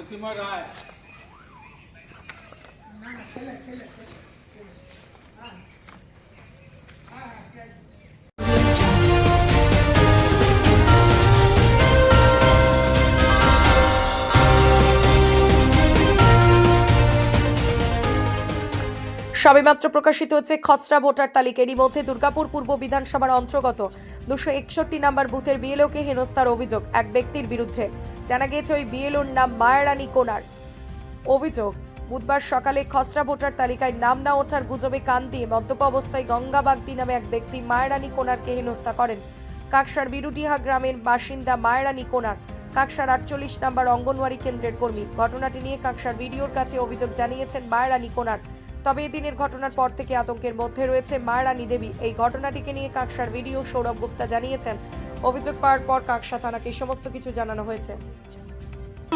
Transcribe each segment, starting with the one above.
किसी में रहा है সবেমাত্র প্রকাশিত হচ্ছে খসড়া ভোটার তালিকা এরই মধ্যে দুর্গাপুর পূর্ব বিধানসভার অন্তর্গত দুশো একষট্টি নম্বর বুথের বিএলওকে হেনস্থার অভিযোগ এক ব্যক্তির বিরুদ্ধে। জানা গিয়েছে ওই বিএলওর নাম মায়ারানী কোনার। অভিযোগ, বুধবার সকালে খসড়া ভোটার তালিকায় নাম না ওঠার গুজবে কান দিয়ে মদ্যপ অবস্থায় গঙ্গা বাগদি নামে এক ব্যক্তি মায়ারানী কোনারকে হেনস্থা করেন। কাকসার বিরুটিহা গ্রামের বাসিন্দা মায়ারানী কোনার, কাকসার আটচল্লিশ নম্বর অঙ্গনওয়াড়ি কেন্দ্রের কর্মী। ঘটনাটি নিয়ে কাকসার ভিডিওর কাছে অভিযোগ জানিয়েছেন মায়ারানী কোনার। তবে এদিনের ঘটনার পর থেকে আতঙ্কের মধ্যে রয়েছে মায়ারানী দেবী। এই ঘটনাটিকে নিয়ে কাকসার ভিডিও সৌরভ গুপ্তা জানিয়েছেন। অভিযোগ পাওয়ার পর কাকসা থানাকে সমস্ত কিছু জানানো হয়েছে।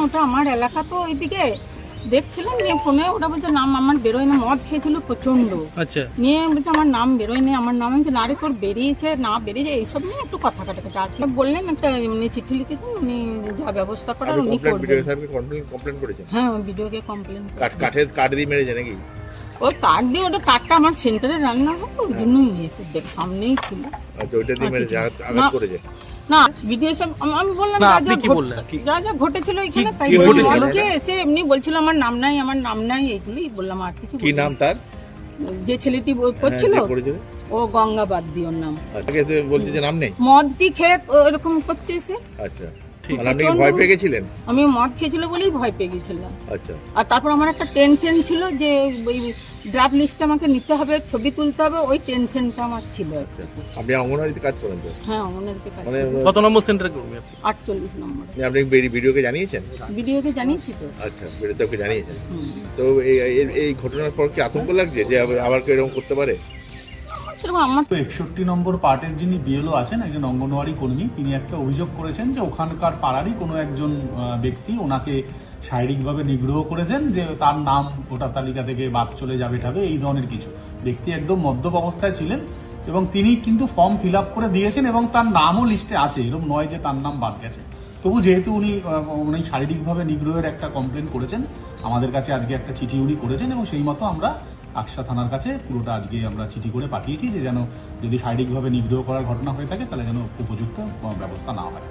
ওটা আমার এলাকা তো ওইদিকে। দেখছিলাম নিয়ে ফোনে ওটা বলছে নাম আমার বেরোয় না মদ খেয়েছিল প্রচণ্ড আচ্ছা। নিয়ে বলছে আমার নাম বেরোয় না আমার নাম হচ্ছে না রে তোর বেরিয়েছে না বেরিয়েছে এইসব নিয়ে একটু কথা কাটাকাটি। আর কি বললেন একটা এমনি চিঠি লিখেছেন উনি যা ব্যবস্থা করার উনি করবেন। হ্যাঁ ভিডিওকে কমপ্লেন কাঠ দিয়ে মেরেছে নাকি? ওই কাঠ দিয়ে ওটা কাঠটা আমার সেন্টারে রান্না হতো ওই জন্য ইয়ে দেখ সামনেই ছিল। আচ্ছা ওইটা দিয়ে আর আঘাত না। আঘাত না ভিডিও সব আমি বললাম যা যা কি ঘট- বললেন? যা যা ঘটেছিল এখানে তাই কি বললাম। ঘটেছিল? অনেকে এসে এমনি বলছিল আমার নাম নাই আমার নাম নাই এইগুলোই বললাম আর কিছু কি নাম তার? যে ছেলেটি বল- করছিল হ্যাঁ, ও গঙ্গা বাদ দিয়ে ওর নাম। আচ্ছা বলছে যে নাম নেই? মদটি খেয়ে ও এরকম করছে সে? আচ্ছা। মানে আপনি কি ভয় পেয়ে গেছিলেন? আমি মদ খেয়েছিল বলেই ভয় পেয়ে গেছিলাম। আচ্ছা। আর তারপর আমার একটা টেনশন ছিল যে ওই ড্রাফট লিস্ট আমাকে নিতে হবে ছবি তুলতে হবে ওই টেনশনটা আমার ছিল। আচ্ছা। আপনি অঙ্গনওয়াড়িতে কাজ করেন তো? হ্যাঁ মানে কত নম্বর সেন্টারে আটচল্লিশ নম্বর। আপনি বেরি- ভিডিওকে জানিয়েছেন? ভিডিওকে জানিয়েছি তো। আচ্ছা জানিয়েছেন। তো এই এই- ঘটনার পর কি আতঙ্ক লাগছে যে আবার- আবার কেউ এরকম করতে পারে? একষট্টি নম্বর পার্টের যিনি বিএলও আছেন, একজন অঙ্গনওয়াড়ি কর্মী, তিনি একটা অভিযোগ করেছেন যে ওখানকার পাড়ারই কোনো একজন ব্যক্তি ওনাকে শারীরিকভাবে নিগ্রহ করেছেন যে তার নাম ভোটার তালিকা থেকে বাদ চলে যাবে ঠাবে, এই ধরনের কিছু। ব্যক্তি একদম মদ্যপ অবস্থায় ছিলেন এবং তিনি কিন্তু ফর্ম ফিল আপ করে দিয়েছেন এবং তার নামও লিস্টে আছে, এরকম নয় যে তার নাম বাদ গেছে। তবু যেহেতু উনি উনি শারীরিকভাবে নিগ্রহের একটা কমপ্লেন করেছেন, আমাদের কাছে আজকে একটা চিঠি উনি করেছেন এবং সেই মতো আমরা আকসা থানার কাছে পুরোটা আজকে আমরা চিঠি করে পাঠিয়েছি যে যেন যদি শারীরিকভাবে নিগ্রহ করার ঘটনা হয়ে থাকে, তাহলে যেন উপযুক্ত ব্যবস্থা না হয়।